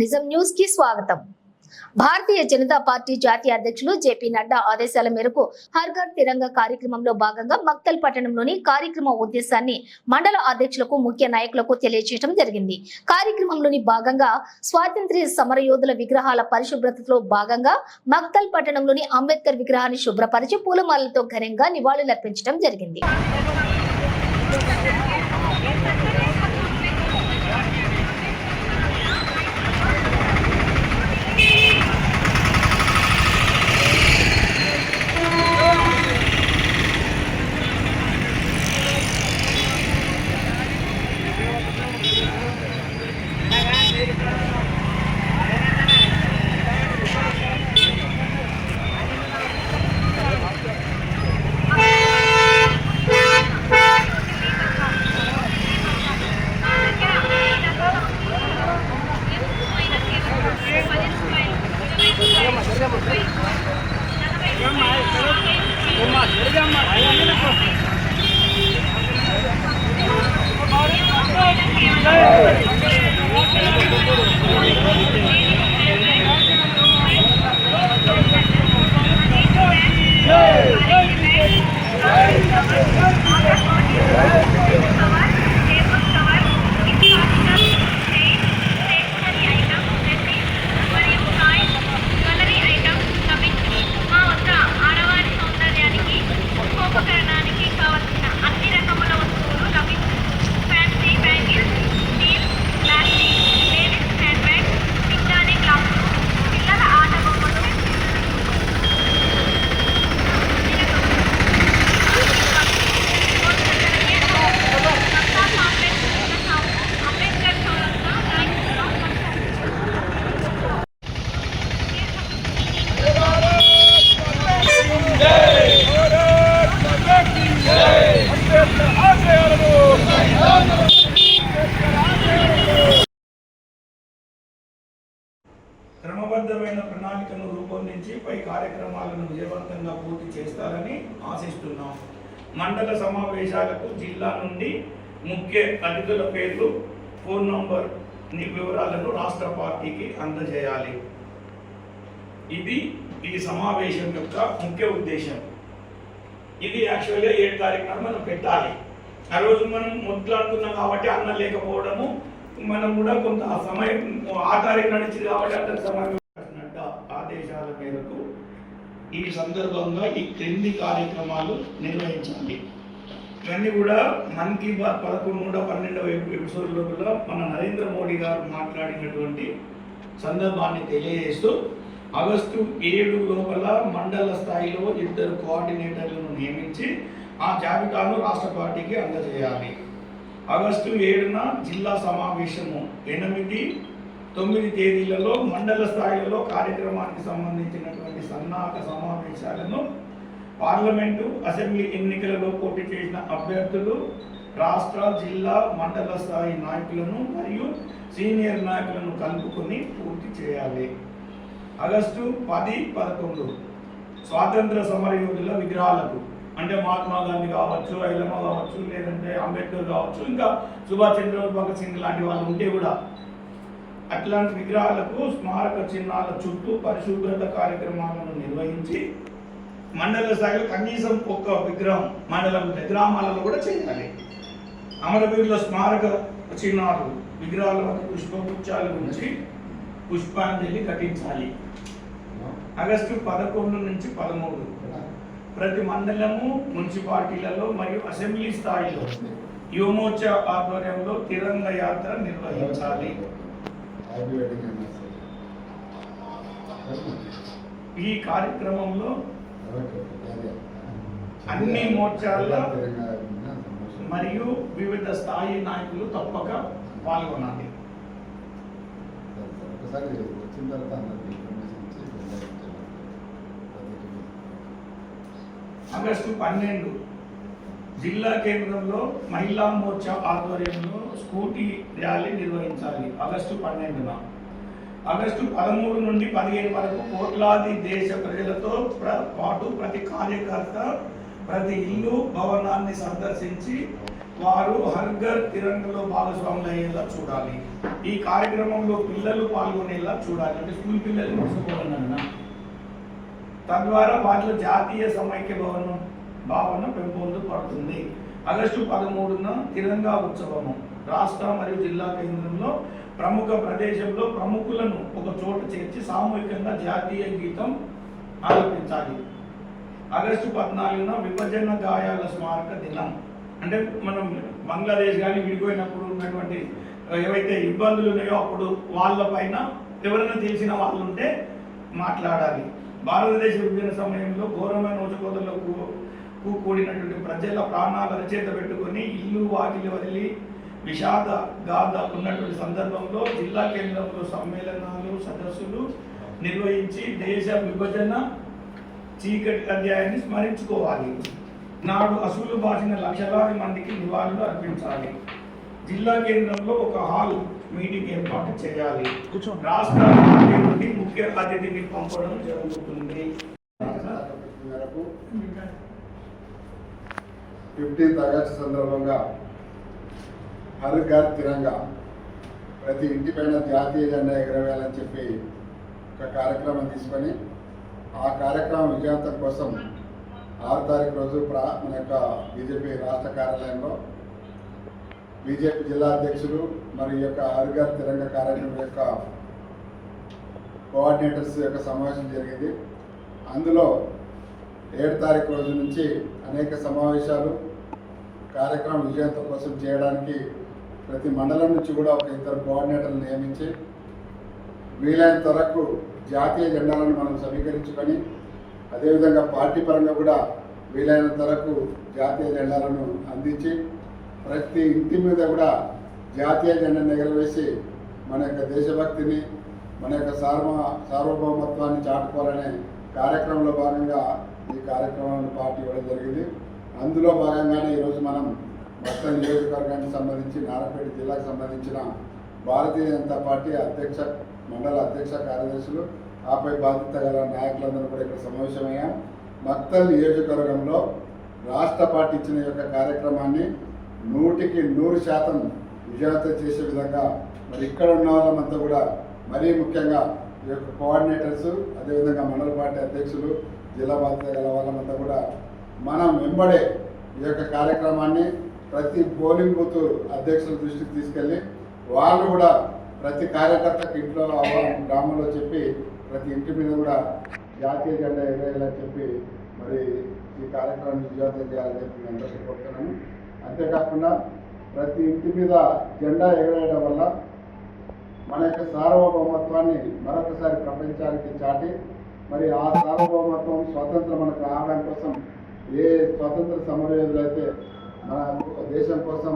నిజం న్యూస్కి స్వాగతం. భారతీయ జనతా పార్టీ జాతీయ అధ్యక్షులు జేపీ నడ్డా ఆదేశాల మేరకు హర్ ఘర్ కార్యక్రమంలో భాగంగా మక్తల్ పట్టణంలోని కార్యక్రమ ఉద్దేశాన్ని మండల అధ్యక్షులకు ముఖ్య నాయకులకు తెలియజేయడం జరిగింది. కార్యక్రమంలోని భాగంగా స్వాతంత్ర్య సమరయోధుల విగ్రహాల పరిశుభ్రతలో భాగంగా మక్తల్ పట్టణంలోని అంబేద్కర్ విగ్రహాన్ని శుభ్రపరిచి పూలమాలలతో ఘనంగా నివాళులర్పించడం జరిగింది. Hey! సమర్థమైన ప్రణాళికను రూపొందించి పై కార్యక్రమాలను విజయవంతంగా పూర్తి చేస్తారని ఆశిస్తున్నాం. మండల సమావేశాలకు జిల్లా నుండి ముఖ్య అతిథుల పేర్లు ఫోన్ నంబర్ వివరాలను రాష్ట్ర పార్టీకి అందజేయాలి. ఇది ఈ సమావేశం యొక్క ముఖ్య ఉద్దేశం. ఇది యాక్చువల్గా ఏడు తారీఖున మనం పెట్టాలి. ఆ రోజు మనం మొదలాడుతున్నాం కాబట్టి అన్న లేకపోవడము మనం కూడా కొంత సమయం ఆ తారీఖు నడిచింది కాబట్టి అంత సమయం ఆదేశాల మేరకు ఈ సందర్భంగా ఈ క్రింది కార్యక్రమాలు నిర్వహించాలి. ఇవన్నీ కూడా మన్ కీ బాత్ పదకొండు పన్నెండవ ఎపిసోడ్లో లోపల మన నరేంద్ర మోడీ గారు మాట్లాడినటువంటి సందర్భాన్ని తెలియజేస్తూ ఆగస్టు ఏడు లోపల మండల స్థాయిలో ఇద్దరు కోఆర్డినేటర్లను నియమించి ఆ జాబితాను రాష్ట్ర పార్టీకి అందజేయాలి. ఆగస్టు ఏడున జిల్లా సమావేశము ఎనిమిది తొమ్మిది తేదీలలో మండల స్థాయిలో కార్యక్రమానికి సంబంధించినటువంటి సన్నాహక సమావేశాలను పార్లమెంటు అసెంబ్లీ ఎన్నికలలో పోటీ చేసిన అభ్యర్థులు రాష్ట్ర జిల్లా మండల స్థాయి నాయకులను మరియు సీనియర్ నాయకులను కలుపుకొని పూర్తి చేయాలి. ఆగస్టు పది పదకొండు స్వాతంత్ర సమరయోధుల విగ్రహాలకు అంటే మహాత్మా గాంధీ కావచ్చు ఐలమ్మ కావచ్చు లేదంటే అంబేద్కర్ కావచ్చు ఇంకా సుభాష్ చంద్రబోస్ భగత్ సింగ్ లాంటి వాళ్ళు ఉంటే కూడా అట్లాంటి విగ్రహాలకు స్మారక చిహ్నాల చుట్టూ పరిశుభ్రత కార్యక్రమాలను నిర్వహించి మండల స్థాయిలో కనీసం ఒక్క విగ్రహం మండలం గ్రామాలలో కూడా చేయాలి. అమరవీరుల స్మారక చిహ్నాలు విగ్రహాల వద్ద పుష్పగుచ్చాలు గురించి పుష్పాంజలి కట్టించాలి. ఆగస్టు పదకొండు నుంచి పదమూడు ప్రతి మండలము మున్సిపాలిటీలలో మరియు అసెంబ్లీ స్థాయిలో యువమోర్చా ఆధ్వర్యంలో తిరంగ యాత్ర నిర్వహించాలి. ఈ కార్యక్రమంలో అన్ని మోర్చాల్లో మరియు వివిధ స్థాయి నాయకులు తప్పక పాల్గొనాలి. వచ్చిన తర్వాత ఆగస్టు పన్నెండు జిల్లా కేంద్రంలో మహిళా మోర్చా ఆధ్వర్యంలో స్కూటీ ర్యాలీ నిర్వహించాలి. ఆగస్టు పన్నెండున. ఆగస్టు పదమూడు నుండి పదిహేను వరకు కోట్లాది దేశ ప్రజలతో పాటు ప్రతి కార్యకర్త ప్రతి ఇల్లు భవనాన్ని సందర్శించి వారు హర్ఘర్ తిరంగలో భాగస్వాములు అయ్యేలా చూడాలి. ఈ కార్యక్రమంలో పిల్లలు పాల్గొనేలా చూడాలి. అంటే స్కూల్ పిల్లలు తీసుకోవాలన్నా. తద్వారా వాటిలో జాతీయ సమైక్య భవనం భావన పెంపొందుపడుతుంది ఆగస్టు పదమూడున తిరంగా ఉత్సవము. రాష్ట్ర మరియు జిల్లా కేంద్రంలో ప్రముఖ ప్రదేశంలో ప్రముఖులను ఒక చోట చేర్చి సామూహికంగా జాతీయ గీతం ఆలపించాలి. ఆగస్టు పద్నాలుగున విభజన గాయాల స్మారక దినం. అంటే మనం బంగ్లాదేశ్ కానీ విడిపోయినప్పుడు ఉన్నటువంటి ఏవైతే ఇబ్బందులు ఉన్నాయో అప్పుడు వాళ్ళ పైన ఎవరైనా తెలిసిన వాళ్ళు ఉంటే మాట్లాడాలి. భారతదేశ విభజన సమయంలో ఘోరమైన ఉచకోతలకు కూడినటువంటి ప్రజల ప్రాణాల రచయిత పెట్టుకొని ఇల్లు వాకిలి వదిలి విషాద గాథ ఉన్నటువంటి సందర్భంలో జిల్లా కేంద్రంలో సమ్మేళనాలు సదస్సులు నిర్వహించి దేశ విభజన చీకటి అధ్యాయాన్ని స్మరించుకోవాలి. నాడు అసూలు బాసిన లక్షలాది మందికి నివాళులు అర్పించాలి. జిల్లా కేంద్రంలో ఒక హాల్ మీటింగ్ ఏర్పాటు చేయాలి. రాష్ట్ర నుండి ముఖ్య అతిథిని పంపడం జరుగుతుంది. ఫిఫ్టీన్త్ ఆగస్ట్ సందర్భంగా హర్ ఘర్ తిరంగా ప్రతి ఇంటిపైన జాతీయ జెండా ఎగరవేయాలని చెప్పి ఒక కార్యక్రమం తీసుకొని ఆ కార్యక్రమం విజయవంతం కోసం ఆరు తారీఖు రోజు ప్రా మన యొక్క బీజేపీ రాష్ట్ర కార్యాలయంలో బీజేపీ జిల్లా అధ్యక్షులు మరియు యొక్క హర్ తిరంగ కార్యక్రమం యొక్క కోఆర్డినేటర్స్ యొక్క సమావేశం జరిగింది. అందులో ఏడు తారీఖు రోజు నుంచి అనేక సమావేశాలు కార్యక్రమం విజయంతో కోసం చేయడానికి ప్రతి మండలం నుంచి కూడా ఒక ఇద్దరు కోఆర్డినేటర్లు నియమించి వీలైనంత వరకు జాతీయ జెండాలను మనం సమీకరించుకొని అదేవిధంగా పార్టీ పరంగా కూడా వీలైనంత వరకు జాతీయ జెండాలను అందించి ప్రతి ఇంటి మీద కూడా జాతీయ జెండాను ఎగరవేసి మన యొక్క దేశభక్తిని మన యొక్క సార్వ సార్వభౌమత్వాన్ని చాటుకోవాలనే కార్యక్రమంలో భాగంగా ఈ కార్యక్రమాన్ని పార్టీ ఇవ్వడం జరిగింది. అందులో భాగంగానే ఈరోజు మనం మొత్తం నియోజకవర్గానికి సంబంధించి నారాయణపేట జిల్లాకు సంబంధించిన భారతీయ జనతా పార్టీ అధ్యక్ష మండల అధ్యక్ష కార్యదర్శులు ఆపై బాధ్యత గల నాయకులందరూ కూడా ఇక్కడ సమావేశమయ్యాం. మక్తల్ నియోజకవర్గంలో రాష్ట్ర పార్టీ ఇచ్చిన యొక్క కార్యక్రమాన్ని నూటికి నూరు శాతం విజయవంతం చేసే విధంగా మరి ఇక్కడ ఉన్న వాళ్ళమంతా కూడా మరీ ముఖ్యంగా ఈ యొక్క కోఆర్డినేటర్స్ అదేవిధంగా మండల పార్టీ అధ్యక్షులు జిల్లా బాధ్యత గల వాళ్ళమంతా కూడా మనం వెంబడే ఈ యొక్క కార్యక్రమాన్ని ప్రతి పోలింగ్ బూత్ అధ్యక్షుల దృష్టికి తీసుకెళ్ళి వాళ్ళు కూడా ప్రతి కార్యకర్తకి ఇంట్లో గ్రామంలో చెప్పి ప్రతి ఇంటి మీద కూడా జాతీయ జెండా ఎగరేయాలని చెప్పి మరి ఈ కార్యక్రమాన్ని విజయవంతం చేయాలని చెప్పి నేను అందరికీ కోరుతున్నాము. అంతేకాకుండా ప్రతి ఇంటి మీద జెండా ఎగరేయడం వల్ల మన యొక్క సార్వభౌమత్వాన్ని మరొకసారి ప్రపంచానికి చాటి మరి ఆ సార్వభౌమత్వం స్వాతంత్రం మనకు రావడం కోసం ఏ స్వాతంత్ర సమరయోధులు అయితే మన దేశం కోసం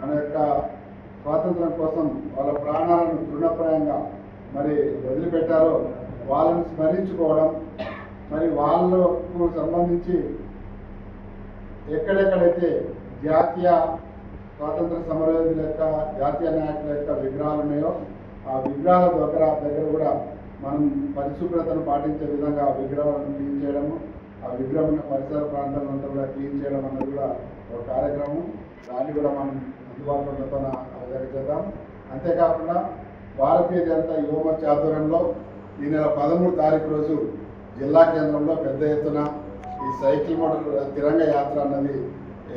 మన యొక్క స్వాతంత్రం కోసం వాళ్ళ ప్రాణాలను తృణప్రాయంగా మరి వదిలిపెట్టారో వాళ్ళని స్మరించుకోవడం మరి వాళ్ళకు సంబంధించి ఎక్కడెక్కడైతే జాతీయ స్వాతంత్ర సమరయోధుల యొక్క జాతీయ నాయకుల యొక్క విగ్రహాలు ఉన్నాయో ఆ విగ్రహాల దగ్గర దగ్గర కూడా మనం పరిశుభ్రతను పాటించే విధంగా విగ్రహాలను క్లీన్ చేయడము ఆ విగ్రహం పరిసర పరిసర అంతా కూడా క్లీన్ చేయడం అనేది కూడా ఒక కార్యక్రమం. దాన్ని కూడా మనం అందుబాటులో ఉండటం చేద్దాం. అంతేకాకుండా భారతీయ జనతా యువమోర్చా ఆధ్వర్యంలో ఈ నెల పదమూడు తారీఖు రోజు జిల్లా కేంద్రంలో పెద్ద ఎత్తున ఈ సైకిల్ మోటార్ తిరంగ యాత్ర అన్నది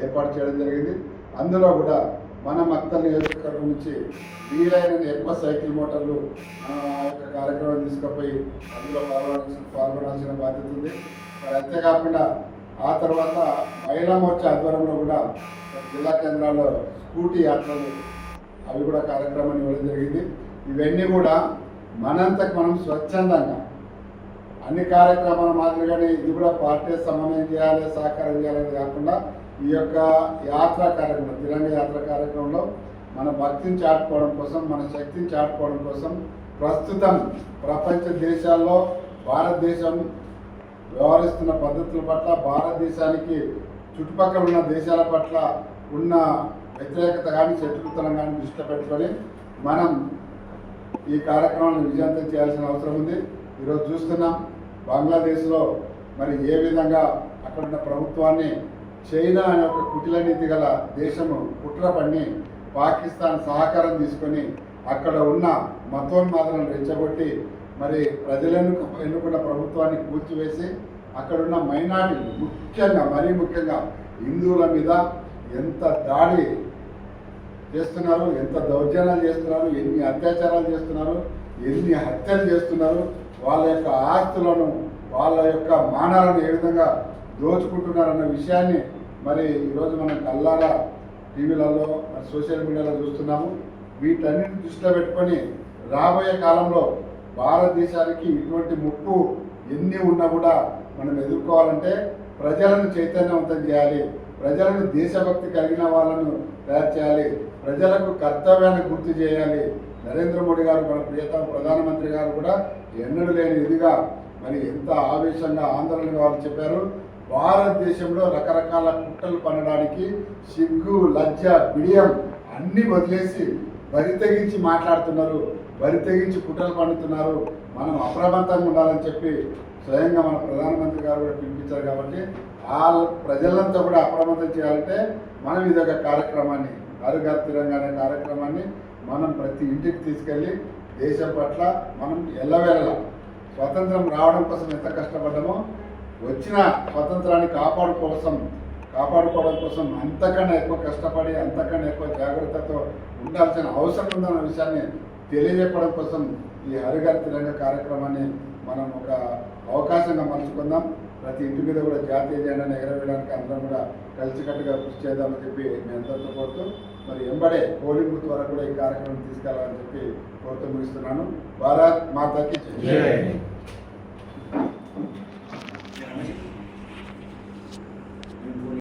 ఏర్పాటు చేయడం జరిగింది. అందులో కూడా మన మక్తల్ నియోజకవర్గం నుంచి వీలైన ఎక్కువ సైకిల్ మోటార్లు ఆ యొక్క కార్యక్రమం తీసుకుపోయి అందులో పాల్గొనాల్సిన పాల్గొనాల్సిన బాధ్యత ఉంది. మరి అంతేకాకుండా ఆ తర్వాత మహిళా మోర్చా ఆధ్వర్యంలో కూడా జిల్లా కేంద్రాల్లో స్కూటీ యాత్రలు అవి కూడా కార్యక్రమాన్ని ఇవ్వడం జరిగింది. ఇవన్నీ కూడా మనంతకు మనం స్వచ్ఛందంగా అన్ని కార్యక్రమాల మాదిరిగానే ఇది కూడా పార్టీ సమన్వయం చేయాలి సహకారం చేయాలని కాకుండా ఈ యొక్క యాత్రా కార్యక్రమం తిరంగ యాత్ర కార్యక్రమంలో మన భక్తిని చాటుకోవడం కోసం మన శక్తిని చాటుకోవడం కోసం ప్రస్తుతం ప్రపంచ దేశాల్లో భారతదేశం వ్యవహరిస్తున్న పద్ధతుల పట్ల భారతదేశానికి చుట్టుపక్కల ఉన్న దేశాల పట్ల ఉన్న వ్యతిరేకత కానీ శత్రుతనం కానీ దృష్టిలో పెట్టుకొని మనం ఈ కార్యక్రమాన్ని విజయంతం చేయాల్సిన అవసరం ఉంది. ఈరోజు చూస్తున్నాం బంగ్లాదేశ్లో మరి ఏ విధంగా అక్కడ ఉన్న ప్రభుత్వాన్ని చైనా అనే ఒక కుటిల నీతి గల దేశము కుట్ర పన్ని పాకిస్తాన్ సహకారం తీసుకొని అక్కడ ఉన్న మతోన్మాదలను రెచ్చగొట్టి మరి ప్రజలను ఎన్నుకున్న ప్రభుత్వాన్ని కూల్చివేసి అక్కడున్న మైనార్టీలు ముఖ్యంగా మరీ ముఖ్యంగా హిందువుల మీద ఎంత దాడి చేస్తున్నారు ఎంత దౌర్జన్యాలు చేస్తున్నారు ఎన్ని అత్యాచారాలు చేస్తున్నారు ఎన్ని హత్యలు చేస్తున్నారు వాళ్ళ యొక్క ఆస్తులను వాళ్ళ యొక్క మానాలను ఏ విధంగా దోచుకుంటున్నారన్న విషయాన్ని మరి ఈరోజు మనం కల్లారా టీవీలలో సోషల్ మీడియాలో చూస్తున్నాము. వీటన్నిటిని దృష్టిలో పెట్టుకొని రాబోయే కాలంలో భారతదేశానికి ఇటువంటి ముప్పు ఎన్ని ఉన్నా కూడా మనం ఎదుర్కోవాలంటే ప్రజలను చైతన్యవంతం చేయాలి. ప్రజలను దేశభక్తి కలిగిన వాళ్ళను తయారు చేయాలి. ప్రజలకు కర్తవ్యాన్ని గుర్తు చేయాలి. నరేంద్ర మోడీ గారు మన ప్రియతమ ప్రధానమంత్రి గారు కూడా ఎన్నడూ లేని ఇదిగా మరి ఎంత ఆవేశంగా ఆందోళనగా వాళ్ళు చెప్పారు. భారతదేశంలో రకరకాల కుట్రలు పనడానికి సిగ్గు లజ్జ బిడియం అన్నీ వదిలేసి బరి తెగించి మాట్లాడుతున్నారు. వరి తెగించి కుట్రలు పండుతున్నారు. మనం అప్రమత్తంగా ఉండాలని చెప్పి స్వయంగా మన ప్రధానమంత్రి గారు కూడా పిలిపించారు కాబట్టి ఆ ప్రజలంతా కూడా అప్రమత్తం చేయాలంటే మనం ఇదొక కార్యక్రమాన్ని ఆరుగారు తిరంగా అనే కార్యక్రమాన్ని మనం ప్రతి ఇంటికి తీసుకెళ్ళి దేశం పట్ల మనం ఎల్లవేళలా స్వతంత్రం రావడం కోసం ఎంత కష్టపడ్డామో వచ్చిన స్వతంత్రాన్ని కాపాడు కోసం కాపాడుకోవడం కోసం అంతకన్నా ఎక్కువ కష్టపడి అంతకన్నా ఎక్కువ జాగ్రత్తతో ఉండాల్సిన అవసరం ఉందన్న విషయాన్ని తెలియజెప్పడం కోసం ఈ హరిగర్ తెలంగాణ కార్యక్రమాన్ని మనం ఒక అవకాశంగా మలుచుకుందాం. ప్రతి ఇంటి మీద కూడా జాతీయ జెండాను ఎగరవేయడానికి అందరం కూడా కలిసికట్టుగా కృషి చేద్దామని చెప్పి నేను అందరితో కోరుతూ మరి ఎంబడే పోలింగ్ బూత్ వరకు కూడా ఈ కార్యక్రమం తీసుకెళ్ళాలని చెప్పి కోరుతూ ముగిస్తున్నాను. భారత్ మాతాకి